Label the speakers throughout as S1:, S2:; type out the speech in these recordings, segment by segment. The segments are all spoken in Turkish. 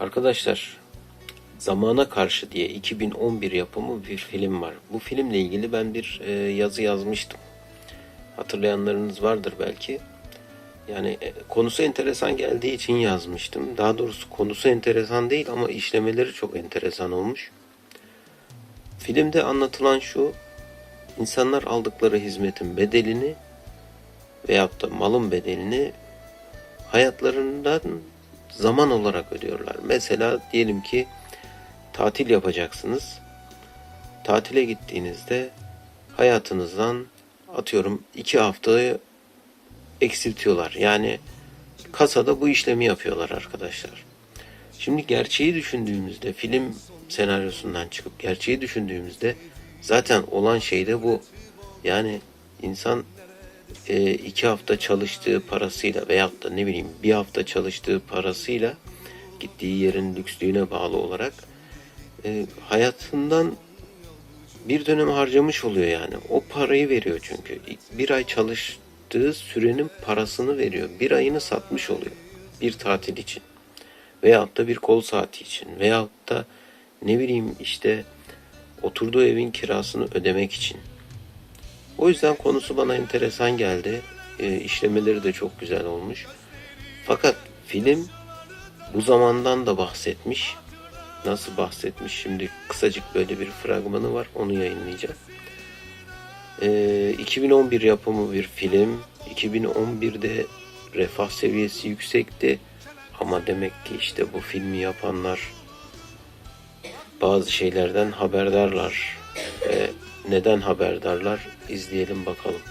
S1: Arkadaşlar, Zamana Karşı diye 2011 yapımı bir film var. Bu filmle ilgili ben bir e, yazı yazmıştım. Hatırlayanlarınız vardır belki. Yani e, konusu enteresan geldiği için yazmıştım. Daha doğrusu konusu enteresan değil ama işlemeleri çok enteresan olmuş. Filmde anlatılan şu, insanlar aldıkları hizmetin bedelini veyahut da malın bedelini hayatlarından zaman olarak ödüyorlar. Mesela diyelim ki tatil yapacaksınız. Tatile gittiğinizde hayatınızdan atıyorum iki haftayı eksiltiyorlar. Yani kasada bu işlemi yapıyorlar arkadaşlar. Şimdi gerçeği düşündüğümüzde film senaryosundan çıkıp gerçeği düşündüğümüzde zaten olan şey de bu. Yani insan e, iki hafta çalıştığı parasıyla veyahut da ne bileyim bir hafta çalıştığı parasıyla gittiği yerin lükslüğüne bağlı olarak e, hayatından bir dönem harcamış oluyor yani. O parayı veriyor çünkü. Bir ay çalıştığı sürenin parasını veriyor. Bir ayını satmış oluyor. Bir tatil için. Veyahut da bir kol saati için. Veyahut da ne bileyim işte oturduğu evin kirasını ödemek için. O yüzden konusu bana enteresan geldi. E, işlemeleri de çok güzel olmuş. Fakat film bu zamandan da bahsetmiş. Nasıl bahsetmiş? Şimdi kısacık böyle bir fragmanı var. Onu yayınlayacağım. E, 2011 yapımı bir film. 2011'de refah seviyesi yüksekti. Ama demek ki işte bu filmi yapanlar bazı şeylerden haberdarlar. Ve neden haberdarlar? İzleyelim bakalım.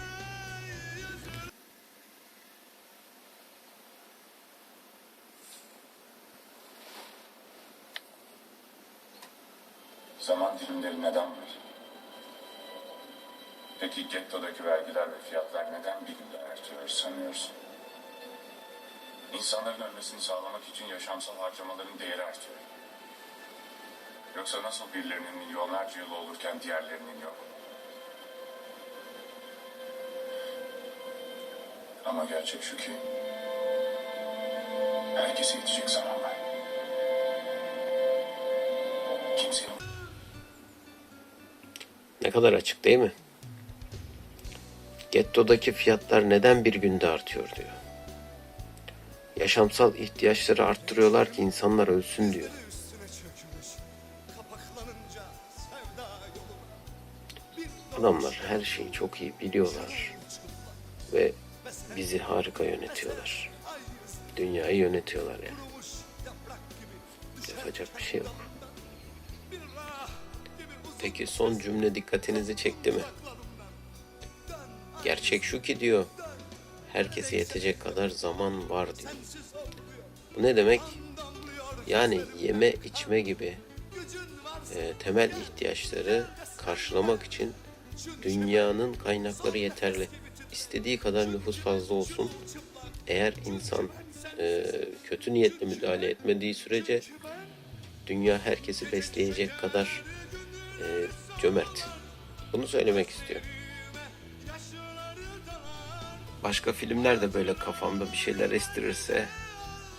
S2: Zaman dilimleri neden var? Peki gettodaki vergiler ve fiyatlar neden bir günde artıyor sanıyorsun? İnsanların ölmesini sağlamak için yaşamsal harcamaların değeri artıyor. Yoksa nasıl birilerinin milyonlarca yıl olurken diğerlerinin yok? Ama gerçek şu ki herkese yetecek zaman var. Kimsenin
S1: Ne kadar açık değil mi? Getto'daki fiyatlar neden bir günde artıyor diyor. Yaşamsal ihtiyaçları arttırıyorlar ki insanlar ölsün diyor. Adamlar her şeyi çok iyi biliyorlar ve bizi harika yönetiyorlar. Dünyayı yönetiyorlar yani. Yapacak bir şey yok. Peki son cümle dikkatinizi çekti mi? Gerçek şu ki diyor. Herkese yetecek kadar zaman var diyor. Bu ne demek? Yani yeme içme gibi e, temel ihtiyaçları karşılamak için dünyanın kaynakları yeterli. İstediği kadar nüfus fazla olsun. Eğer insan e, kötü niyetli müdahale etmediği sürece dünya herkesi besleyecek kadar e, cömert. Bunu söylemek istiyorum. Başka filmler de böyle kafamda bir şeyler estirirse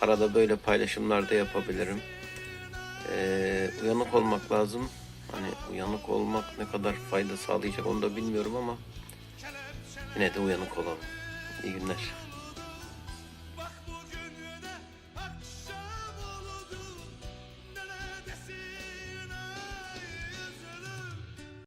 S1: arada böyle paylaşımlar da yapabilirim. Ee, uyanık olmak lazım. Hani uyanık olmak ne kadar fayda sağlayacak onu da bilmiyorum ama yine de uyanık olalım. İyi günler.